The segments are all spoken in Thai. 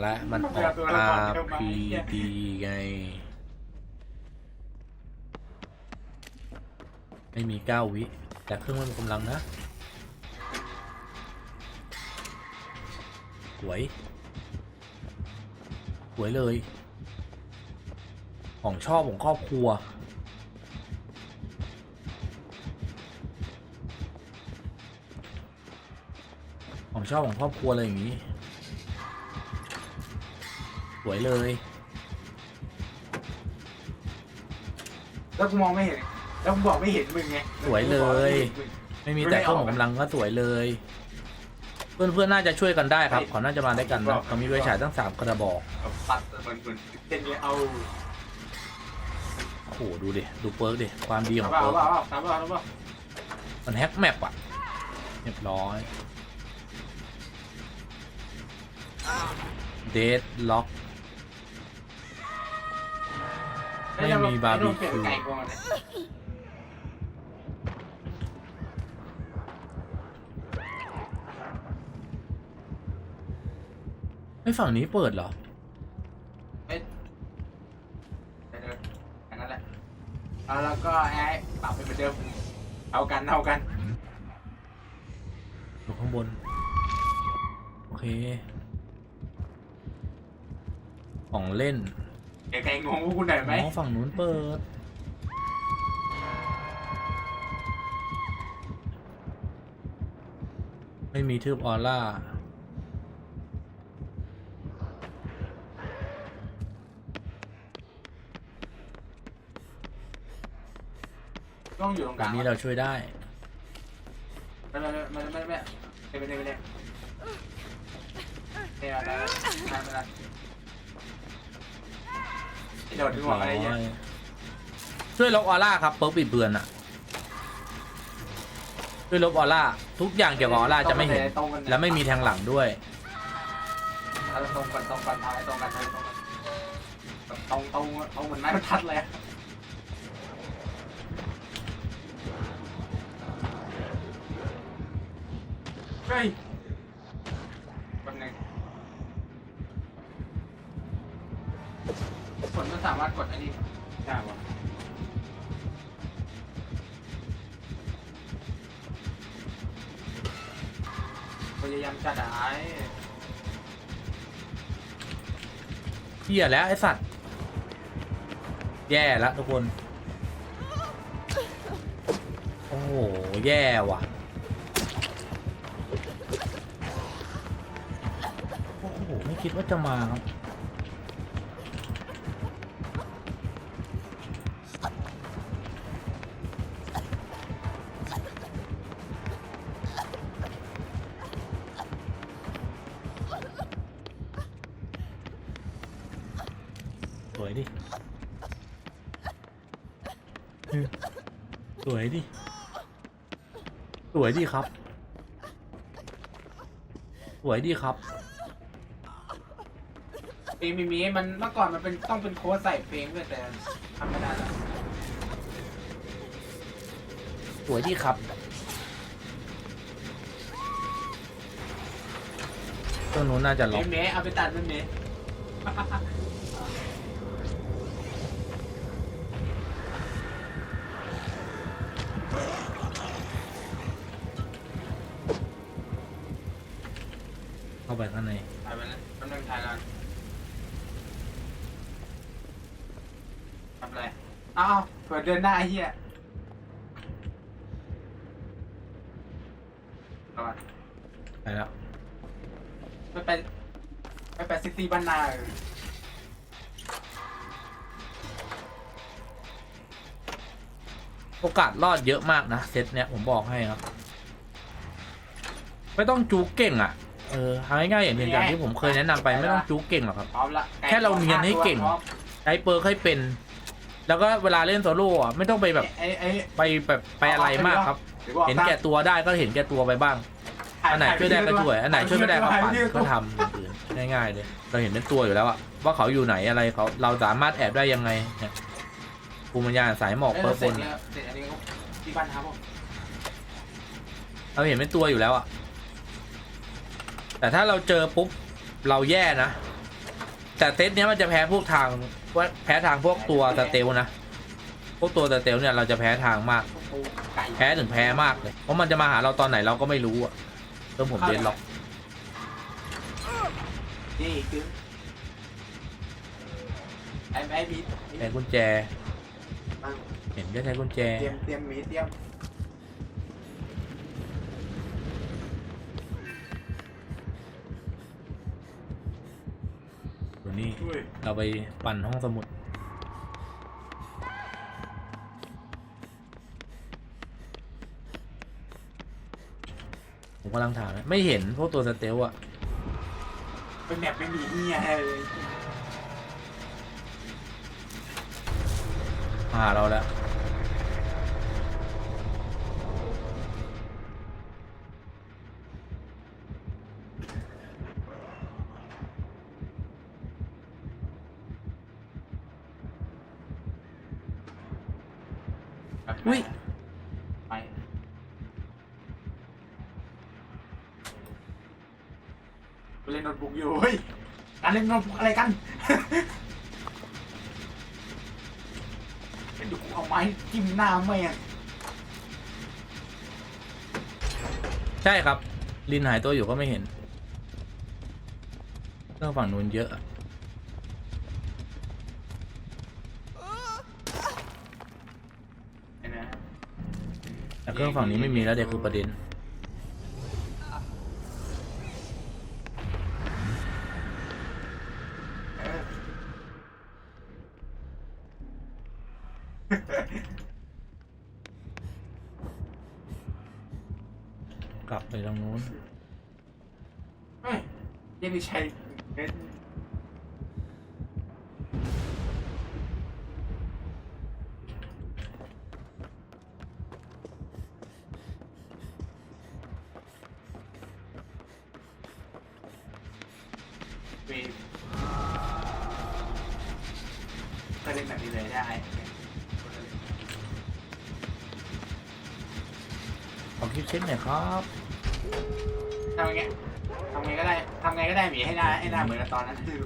และมันออก RPD ไง ไม่มีเก้าวิ แต่เครื่องมันกำลังนะ สวย สวยเลย ของชอบของครอบครัวของชอบของครอบครัวเลยอย่างนี้ วยเลย แล้วกูมองไม่เห็น แล้วกูบอกไม่เห็นมึงไงสวยเลย ไม่มีแต่เครื่องของกำลังก็สวยเลยเพื่อนเพื่อนๆน่าจะช่วยกันได้ครับเขาน่าจะมาได้กันนะเขามีไฟฉายตั้งสามกระบอกเอาปัดเหมือนเหมือนเต้นเนี้ยเอาโอ้โหดูดิดูเปิร์กดิความดีขเอาองเปล่าเปิเอาร์กเปล่าเอาเปล่าเอาเปล่ามันแฮกแมปอะเรียบร้อยเดดล็อก ไม่มีบาร์บีคิวไก่กองเนี่ยไม่ฝั่งนี้เปิดเหรอเอ้ยเดี๋ยวๆอย่างนั้นแหละเอาแล้วก็ไอ้ปรับเป็นเหมือนเดิมเอากันเอากัน อยู่ข้างบน โอเค ของเล่น ไก่งงพวกคุณหน่อยไหมอ๋อฝั่งนู้นเปิด ไม่มีทืบออร่า ต้องอยู่ตรงกแบลาบงนี้เราช่วยได้ ไม่ไม่ไม่ไม่ไม่ไม่ไม่ไม่ไม่ไม่ไม่ไม่อะไรไม่ไม่ไม่ โดดที่หัวอะไรเงี้ยช่วยลบออร่าครับเปิร์กปิดเบือนอะช่วยลบออร่าทุกอย่างเกี่ยวกับออร่าจะไม่เห็น และไม่มีแทงหลังด้วยเอาตรงกันตรงกันเอาให้ตรงกันเอาให้ตรงกันตรงตรงตรงเหมือนไม้บรรทัดเลยอะเฮ้ย สามารถกดอันนี้ได้ปะพยายามจะได้เฮียแล้วไอสัตว์ แย่แล้วทุกคน โอ้โห แย่ว่ะ โอ้โห ไม่คิดว่าจะมาครับ วยดิครับ สวยดิครับเพลงมีมีมันเมื่อก่อนมันเป็นต้องเป็นโค้ดใส่เพลงด้วยแต่ทำไม่ได้แล้วสวยดิครับตัวนู้นน่าจะล็เมอก เมเอาไปตัดเป็นเมเอ้าวเปิดเดินหน้าไอ้เหี้ยเอามาไปแล้วไม่ไปไม่ไปซิตี้บ้านนาเออโอกาสรอดเยอะมากนะเซตเนี้ยผมบอกให้ครับ ไม่ต้องจูเก่งอะ เออเอาง่ายๆอย่างหนึ่งอย่างที่ผมเคยแนะนำไปไม่ต้องจูเก่งหรอกครับ พร้อมละแค่เราเนียนให้เก่งพร้อมใช้เปิร์กให้เป็น แล้วก็เวลาเล่นโซโล่อะไม่ต้องไปแบบไอ้ไอ้ไปแบบไปอะไรมากครับ ดี๋ยวบอกเห็นแก่ตัวได้ก็เห็นแก่ตัวไปบ้างอันไหนช่วยได้ก็ช่วย อันไหนช่วยไม่ได้ก็ปัดก็ทำอย่างอื่นง่ายๆเลย เราเห็นเป็นตัวอยู่แล้วอะว่าเขาอยู่ไหนอะไรเขาเราสามารถแอบได้ยังไงเนี่ยภูมิปัญญาสายหมอกเอ้ยเปิร์กเสบร็จนแล้วเสร็จอันนี้ก็ที่บ้านครับผมเราเห็นเป็นตัวอยู่แล้วอะแต่ถ้าเราเจอปุ๊บเราแย่นะ แต่เซตเนี้ยมันจะแพ้พวกทางว่า แพ้ทางพวกตัวสเตลนะ พวกตัวสเตลเนี่ยเราจะแพ้ทางมากโอ้ไก่แพ้ถึงแพ้มากเลย เพราะมันจะมาหาเราตอนไหนเราก็ไม่รู้อะต้องผมเดนล็อกนี่คือไอ้ไอ้มีใช้กุญแจตั้งเห็นก็ใช้กุญแจ เตรียมเตรียมมีเตรียม นี้อุ้ยเราไปปั่นห้องสมุด ผมกำลังถามนะไม่เห็นพวกตัวสเตลอะเป็นแบบไม่มีเฮียเลยมาหาเราแล้ว อุ๊ยไปกูเล่นโน้ตบุ๊กอยู่เฮ้ยการเล่นโน้ตบุ๊กอะไรกัน เป็นดูกูเอาไม้จิ้มหน้าแม่งใช่ครับ ลินหายตัวอยู่ก็ไม่เห็นเครื่องฝั่งนู้นเยอะอะ เห็นไหม แต่เครื่องฝั่งนี้ไม่มีแล้วเด็กคือประเด็นกลับไปตรงนู้นเฮ้ยยังม่ใช่ มีก็เล่นแบบนี้เลยได้ขอคลิปเช็คหน่อยครับ ทำไงทำไงก็ได้ทำไงก็ได้หมีให้หน้าให้หน้าเหมือนกับตอนนั้นคือ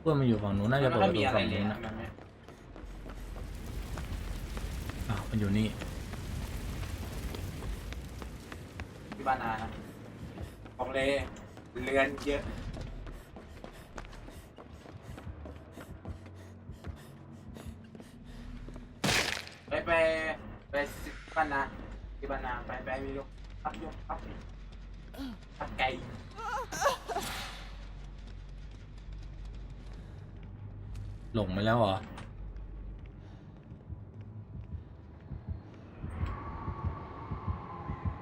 เพื่อนมันอยู่ฝั่งนู้นน่าจะเปิดประตูมีอะไรฝั่งเลยนู้นนะนะมันไม่อ้าวมันอยู่นี่ ที่บ้านอานะของเล เรือนเยอะ ไปไปไปสิบ้านนาที่บ้านนาไปไปมียกพับยกพับพับไก่หลงไปแล้วเหรอ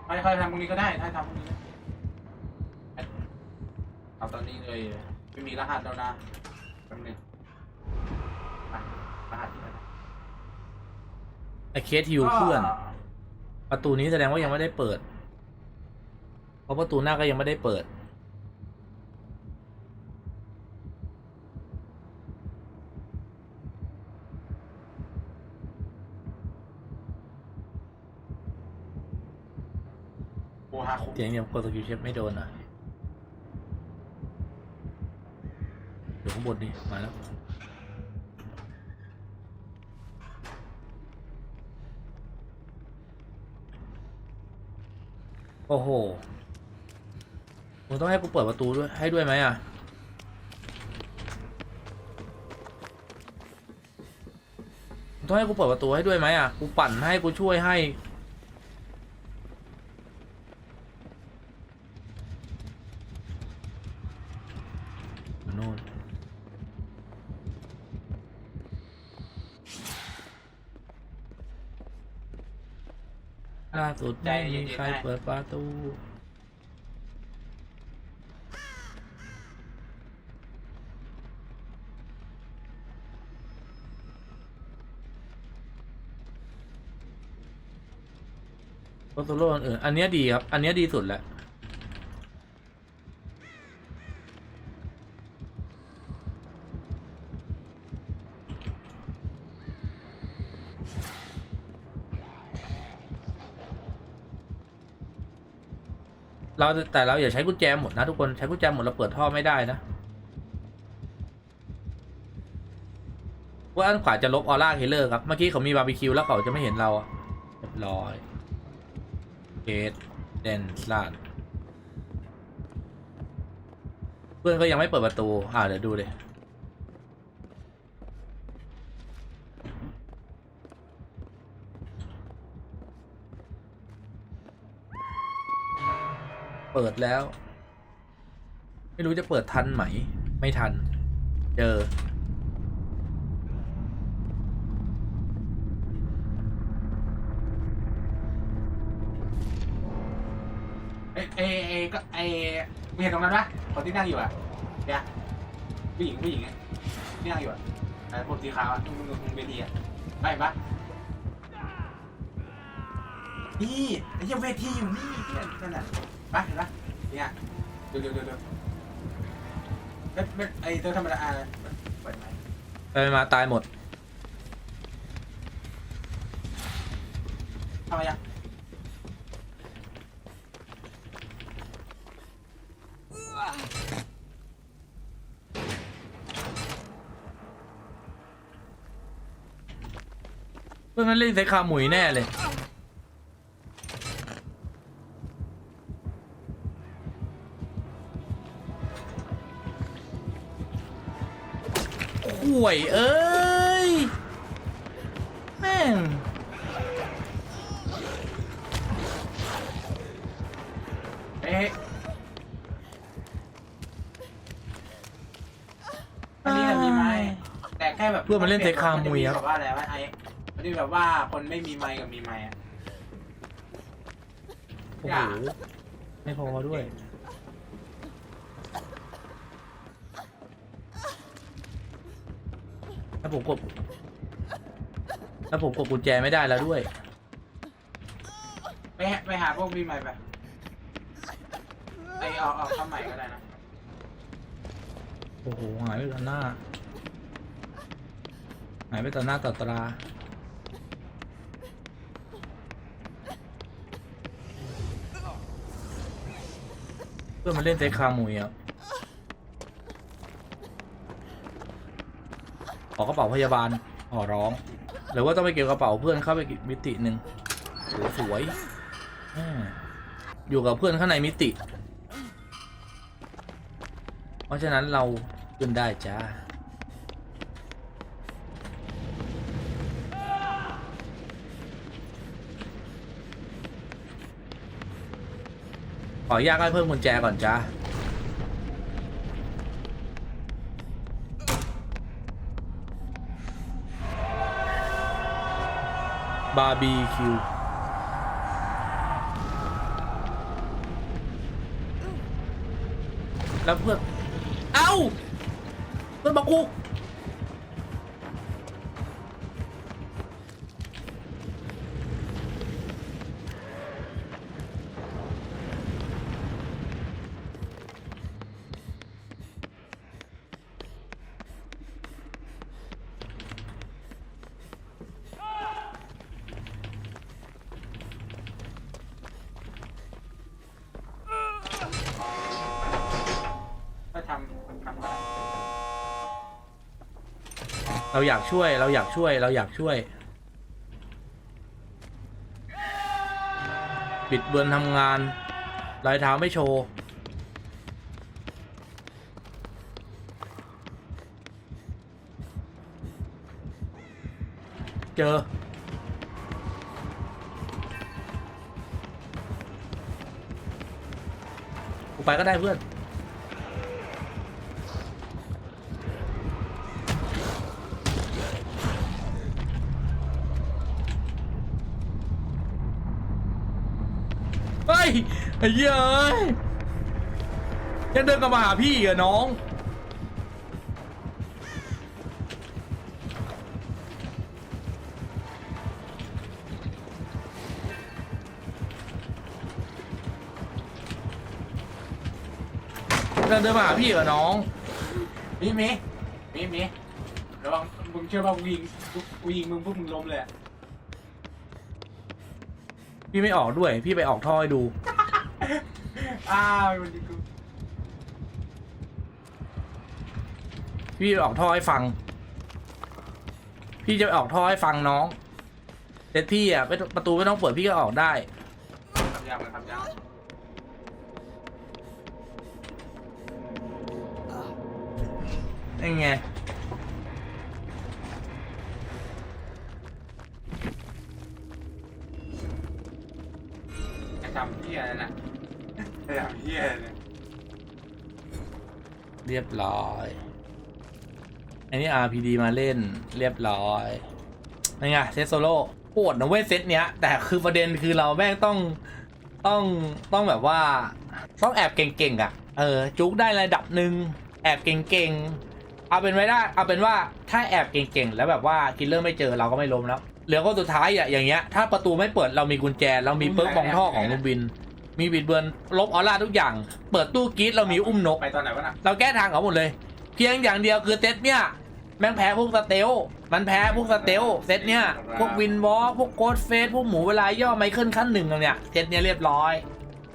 ไม่ค่อยทำพรุ่งนี้ก็ได้ถ้าทำพรุ่งนี้นะ เอาตอนนี้เลยไม่มีรหัสแล้วนะแป๊บนึงอะรหัสที่ไหนไอเคสฮิวเพื่อน ประตูนี้แสดงว่ายังไม่ได้เปิด เพราะประตูหน้าก็ยังไม่ได้เปิด โอฮาคุเสียงยังกดสกิลเชฟไม่โดนอะ อยู่ข้างบนนี่มาแล้วโอ้โหมึงต้องให้กูเปิดประตูด้วย ให้ด้วยไหมอะ ต้องให้กูเปิดประตูให้ด้วยไหมอะ กูปั่นให้ กูช่วยให้ อยู่โน่น ล่าสุดไม่มีใครเปิดประตูโซโล่อันอื่นอันเนี้ยดีครับ อันเนี้ยดีสุดแหละ เราแต่เราอย่าใช้กุญแจหมดนะทุกคนใช้กุญแจหมดเราเปิดท่อไม่ได้นะว่าอันขวาจะลบออร่าเฮเลอร์ครับ เมื่อกี้เขามีบาร์บีคิวแล้วเขาจะไม่เห็นเราเรียบร้อยเกตเดนสลาดเพื่อนก็ยังไม่เปิดประตู อ่าเดี๋ยวดูเลย เปิดแล้ว ไม่รู้จะเปิดทันไหม ไม่ทัน เจอ เอเอเอก็ไอ้มึงเห็นตรงนั้นปะคนที่นั่งอยู่อะเนี่ยผู้หญิงผู้หญิงอะที่นั่งอยู่อะไอ้ผมสีขาวอะมึงมึงมึงเวทีอะไปปะนี่ไอ้เหี้ยังเวทีอยู่นี่เที่นั่นน่ะ ไปเห็นปะเนี่ยดูดูดูดูไม่ไม่ไอ้ตัวธรรมดาอะเปิดไหมไปมาตายหมดทำไมอะเพื่อนนั้นเล่นใส่คาหมุยแน่เลย ห่วย เอ้ย แม่ง เอ๊ะ อันนี้มันมีไหมแต่แค่แบบเพื่อนมันเล่นเทคคามุยครับ แบบว่าอะไรวะไอ้มันจะแบบว่าคนไม่มีไมค์กับมีไมค์อะ โอ้โห ไม่พอด้วย แล้วผมกดแล้วผมกดกุญแจไม่ได้แล้วด้วย ไปหาไปหาพวกมีไมค์ไปไอเอาเอาเข้าใหม่ก็ได้นะโอ้โหหายไปต่อหน้าหายไปต่อหน้าต่อตราเพื่อนมาเล่นเซคามุยครั ขอกระเป๋าพยาบาลขอร้อง หรือว่าต้องไปเก็บกระเป๋าเพื่อนเข้าไปอีกมิติหนึ่งโอ้สวยอยู่กับเพื่อนข้างในมิติ เพราะฉะนั้นเราขึ้นได้จ้าขออนุญาตให้เพิ่มกุญแจก่อนจ้า บาร์บีคิวแล้วเพื่อนเอ้าเพื่อนบอกกู เราอยากช่วย เราอยากช่วย เราอยากช่วย ปิดเบือนทำงานรอยเท้าไม่โชว์เจอ กูไปก็ได้เพื่อน ยไอ้เหี้ยเอ้ยยังเดินกลับมาหาพี่เหรอน้องยังเดินมาหาพี่เหรอน้อง มีมีมีมีระวังมึงเชื่อว่ากูยิงกูยิงมึงพวกมึงล้มเลยอะ พี่ไม่ออกด้วย พี่ไปออกท่อให้ดู อ้าวมันยิงกูพี่ไปออกท่อให้ฟัง พี่จะไปออกท่อให้ฟังน้องเซตพี่อะไม่ต้องประตูไม่ต้องเปิดพี่ก็ออกได้ ทำยากมันทำยากนี่ไง รียบร้อย อันนี้ RPD มาเล่นเรียบร้อยนี่ไงเซตโซโล่ปวดนะเว้ยเซตเนี้ย แต่คือประเด็นคือเราแม่งต้องต้องต้องแบบว่า ต้องแอบเก่งๆอะ เออ จุกได้ระดับหนึ่งแอบเก่งๆ เอาเป็นไว้ได้เอาเป็นว่าถ้าแอบเก่งๆ แล้วแบบว่าคิลเลอร์ไม่เจอเราก็ไม่ล้มแล้วเหลือก็สุดท้ายอะอย่างเงี้ยถ้าประตูไม่เปิดเรามีกุญแจ เรามีเปิร์กบองท่อของลูบิน มีบิดเบือนลบออร่าทุกอย่าง เปิดตู้กรีดเรามีอุ้มนก ไปตอนไหนวะน่ะเราแก้ทางเขาหมดเลย เพียงอย่างเดียวคือเซตเนี่ยแม่งแพ้พวกสเตล มันแพ้พวกสเตล เซตเนี่ย พวกวินวอลพวกโกดเฟส พวกหมูเวลาย่อไมเคิลขั้นหนึ่งเนี่ย เซตเนี่ยเรียบร้อย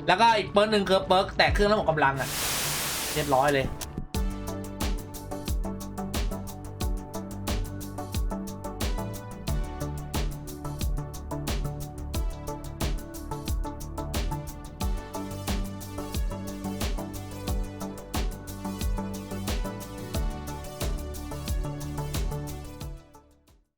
แล้วก็อีกเปิร์กหนึ่งคือเปิร์กแตกเครื่องระบบกำลังอะเรียบร้อยเลย